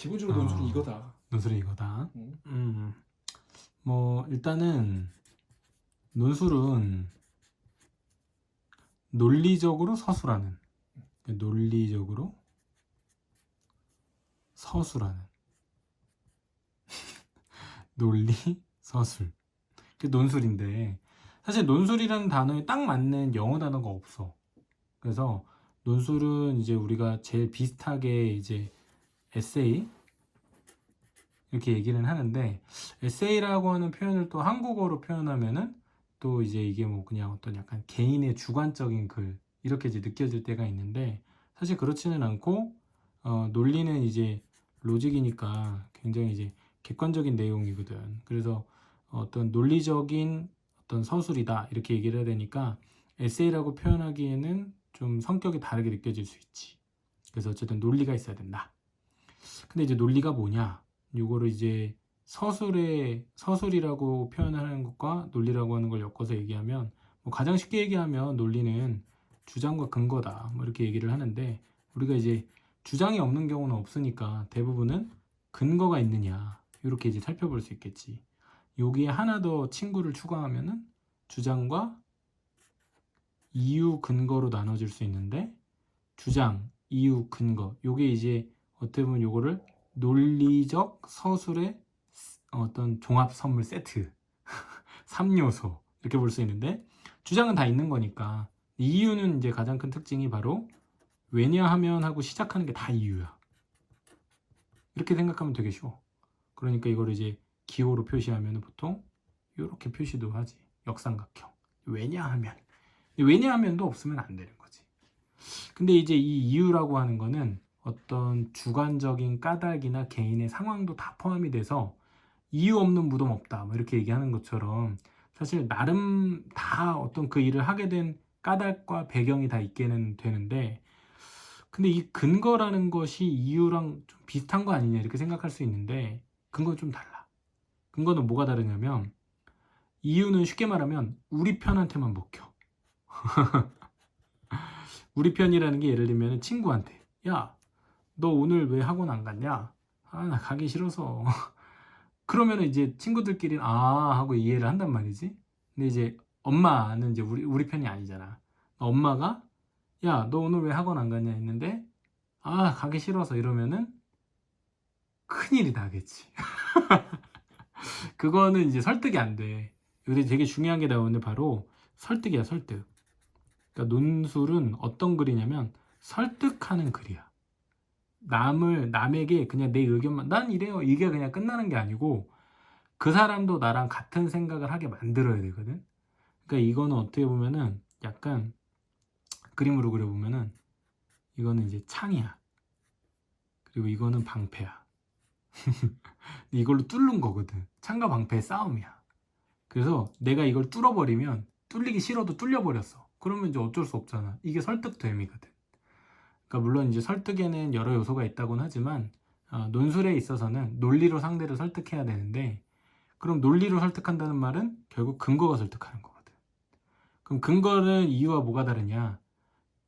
기본적으로 어. 논술은 이거다. 논술은 이거다. 음. 음, 뭐 일단은 논술은 논리적으로 서술하는 논리적으로 서술하는 논리 서술 그 논술인데 사실 논술이라는 단어에 딱 맞는 영어 단어가 없어. 그래서 논술은 이제 우리가 제일 비슷하게 이제 에세이 이렇게 얘기를 하는데 에세이라고 하는 표현을 또 한국어로 표현하면은 또 이제 이게 뭐 그냥 어떤 약간 개인의 주관적인 글 이렇게 이제 느껴질 때가 있는데 사실 그렇지는 않고 어, 논리는 이제 로직이니까 굉장히 이제 객관적인 내용이거든. 그래서 어떤 논리적인 어떤 서술이다 이렇게 얘기를 해야 되니까 에세이라고 표현하기에는 좀 성격이 다르게 느껴질 수 있지. 그래서 어쨌든 논리가 있어야 된다. 근데 이제 논리가 뭐냐? 요거를 이제 서술의 서술이라고 표현하는 것과 논리라고 하는 걸 엮어서 얘기하면 뭐 가장 쉽게 얘기하면 논리는 주장과 근거다. 뭐 이렇게 얘기를 하는데 우리가 이제 주장이 없는 경우는 없으니까 대부분은 근거가 있느냐 이렇게 이제 살펴볼 수 있겠지. 여기에 하나 더 친구를 추가하면은 주장과 이유 근거로 나눠질 수 있는데 주장 이유 근거 요게 이제 어떻게 보면 요거를 논리적 서술의 어떤 종합 선물 세트 3요소 이렇게 볼 수 있는데 주장은 다 있는 거니까 이유는 이제 가장 큰 특징이 바로 왜냐하면 하고 시작하는 게 다 이유야. 이렇게 생각하면 되게 쉬워. 그러니까 이걸 이제 기호로 표시하면 보통 이렇게 표시도 하지. 역삼각형. 왜냐하면. 왜냐하면도 없으면 안 되는 거지. 근데 이제 이 이유라고 하는 거는 어떤 주관적인 까닭이나 개인의 상황도 다 포함이 돼서 이유 없는 무덤 없다 뭐 이렇게 얘기하는 것처럼 사실 나름 다 어떤 그 일을 하게 된 까닭과 배경이 다 있게는 되는데 근데 이 근거라는 것이 이유랑 좀 비슷한 거 아니냐 이렇게 생각할 수 있는데 근거는 좀 달라. 근거는 뭐가 다르냐면 이유는 쉽게 말하면 우리 편한테만 먹혀. 우리 편이라는 게 예를 들면 친구한테 야 너 오늘 왜 학원 안 갔냐? 아, 나 가기 싫어서. 그러면은 이제 친구들끼리 아 하고 이해를 한단 말이지. 근데 이제 엄마는 이제 우리 우리 편이 아니잖아. 엄마가 야, 너 오늘 왜 학원 안 갔냐 했는데 아, 가기 싫어서 이러면은 큰일이 나겠지. 그거는 이제 설득이 안 돼. 여기 되게 중요한 게 나오는데 바로 설득이야, 설득. 그러니까 논술은 어떤 글이냐면 설득하는 글이야. 남을 남에게 그냥 내 의견만 난 이래요. 이게 그냥 끝나는 게 아니고 그 사람도 나랑 같은 생각을 하게 만들어야 되거든. 그러니까 이거는 어떻게 보면은 약간 그림으로 그려보면은 이거는 이제 창이야. 그리고 이거는 방패야. 이걸로 뚫는 거거든. 창과 방패의 싸움이야. 그래서 내가 이걸 뚫어버리면 뚫리기 싫어도 뚫려버렸어. 그러면 이제 어쩔 수 없잖아. 이게 설득됨이거든 그러니까 물론 이제 설득에는 여러 요소가 있다고는 하지만 어, 논술에 있어서는 논리로 상대를 설득해야 되는데 그럼 논리로 설득한다는 말은 결국 근거가 설득하는 거거든. 그럼 근거는 이유와 뭐가 다르냐?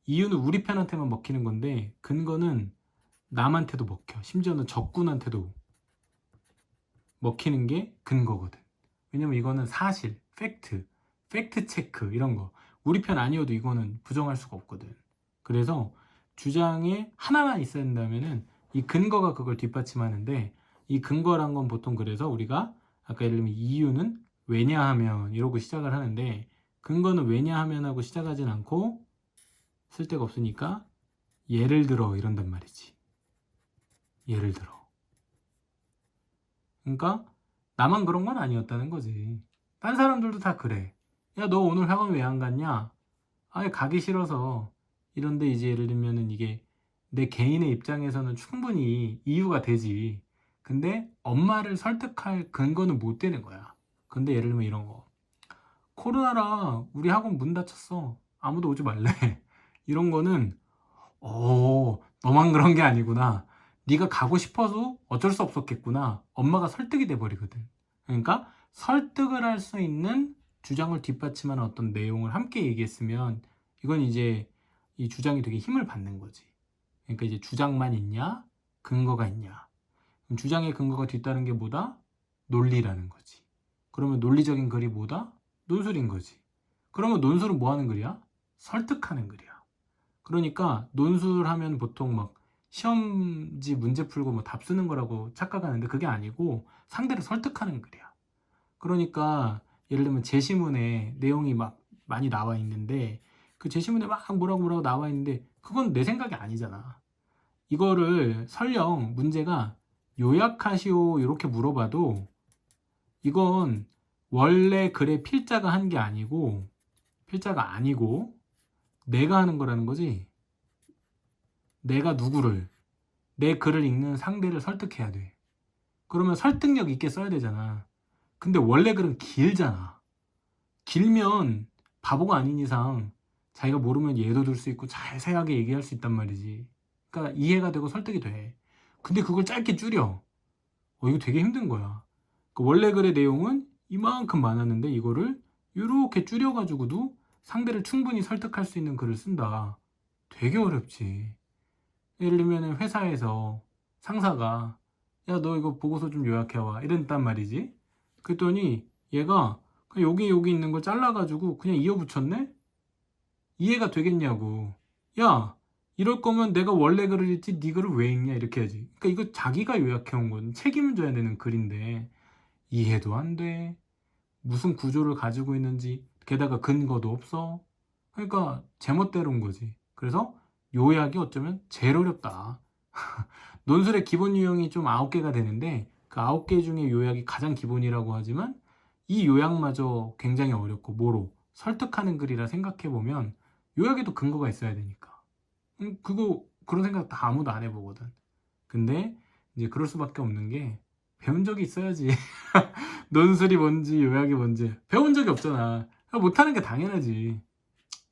이유는 우리 편한테만 먹히는 건데 근거는 남한테도 먹혀. 심지어는 적군한테도 먹히는 게 근거거든. 왜냐면 이거는 사실, 팩트, 팩트 체크 이런 거. 우리 편 아니어도 이거는 부정할 수가 없거든. 그래서 주장에 하나만 있어야 된다면은 이 근거가 그걸 뒷받침하는데 이 근거란 건 보통 그래서 우리가 아까 예를 들면 이유는 왜냐하면 이러고 시작을 하는데 근거는 왜냐하면 하고 시작하진 않고 쓸데가 없으니까 예를 들어 이런단 말이지. 예를 들어. 그러니까 나만 그런 건 아니었다는 거지. 딴 사람들도 다 그래. 야, 너 오늘 학원 왜 안 갔냐? 아예 가기 싫어서 이런데 이제 예를 들면은 이게 내 개인의 입장에서는 충분히 이유가 되지. 근데 엄마를 설득할 근거는 못 되는 거야. 근데 예를 들면 이런 거. 코로나라 우리 학원 문 닫혔어. 아무도 오지 말래. 이런 거는 어, 너만 그런 게 아니구나. 네가 가고 싶어서 어쩔 수 없었겠구나. 엄마가 설득이 돼 버리거든. 그러니까 설득을 할 수 있는 주장을 뒷받침하는 어떤 내용을 함께 얘기했으면 이건 이제 이 주장이 되게 힘을 받는 거지. 그러니까 이제 주장만 있냐, 근거가 있냐. 주장의 근거가 뒤따른 게 뭐다? 논리라는 거지. 그러면 논리적인 글이 뭐다? 논술인 거지. 그러면 논술은 뭐 하는 글이야? 설득하는 글이야. 그러니까 논술하면 보통 막 시험지 문제 풀고 뭐 답 쓰는 거라고 착각하는데 그게 아니고 상대를 설득하는 글이야. 그러니까 예를 들면 제시문에 내용이 막 많이 나와 있는데 그 제시문에 막 뭐라고 뭐라고 나와 있는데 그건 내 생각이 아니잖아. 이거를 설령 문제가 요약하시오 이렇게 물어봐도 이건 원래 글의 필자가 한 게 아니고 필자가 아니고 내가 하는 거라는 거지. 내가 누구를 내 글을 읽는 상대를 설득해야 돼. 그러면 설득력 있게 써야 되잖아. 근데 원래 글은 길잖아. 길면 바보가 아닌 이상 자기가 모르면 예도 들 수 있고 자세하게 얘기할 수 있단 말이지. 그러니까 이해가 되고 설득이 돼. 근데 그걸 짧게 줄여. 어, 이거 되게 힘든 거야. 그 원래 글의 내용은 이만큼 많았는데 이거를 이렇게 줄여가지고도 상대를 충분히 설득할 수 있는 글을 쓴다. 되게 어렵지. 예를 들면 회사에서 상사가 야 너 이거 보고서 좀 요약해와 이랬단 말이지. 그랬더니 얘가 여기 여기 있는 걸 잘라가지고 그냥 이어붙였네? 이해가 되겠냐고. 야 이럴 거면 내가 원래 글을 읽지 네 글을 왜 읽냐 이렇게 해야지. 그러니까 이거 자기가 요약해 온 건 책임을 져야 되는 글인데 이해도 안 돼. 무슨 구조를 가지고 있는지 게다가 근거도 없어. 그러니까 제멋대로인 거지. 그래서 요약이 어쩌면 제일 어렵다. 논술의 기본 유형이 좀 아홉 개가 되는데 그 아홉 개 중에 요약이 가장 기본이라고 하지만 이 요약마저 굉장히 어렵고 뭐로 설득하는 글이라 생각해 보면 요약에도 근거가 있어야 되니까. 음, 그거 그런 생각 다 아무도 안 해보거든. 근데 이제 그럴 수밖에 없는 게 배운 적이 있어야지. 논술이 뭔지 요약이 뭔지 배운 적이 없잖아. 못하는 게 당연하지.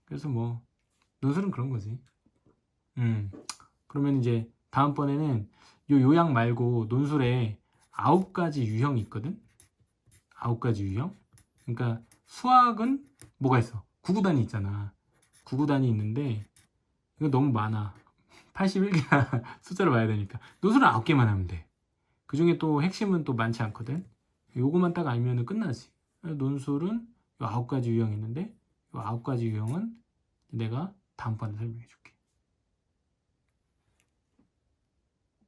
그래서 뭐 논술은 그런 거지. 음 그러면 이제 다음번에는 요 요약 말고 논술에 아홉 가지 유형이 있거든. 아홉 가지 유형. 그러니까 수학은 뭐가 있어? 구구단이 있잖아. 구구단이 있는데 이거 너무 많아. 81개나 숫자를 봐야 되니까. 논술은 아홉 개만 하면 돼. 그 중에 또 핵심은 또 많지 않거든. 요거만 딱 알면 끝나지. 논술은 요 아홉 가지 유형이 있는데 요 아홉 가지 유형은 내가 다음번에 설명해 줄게.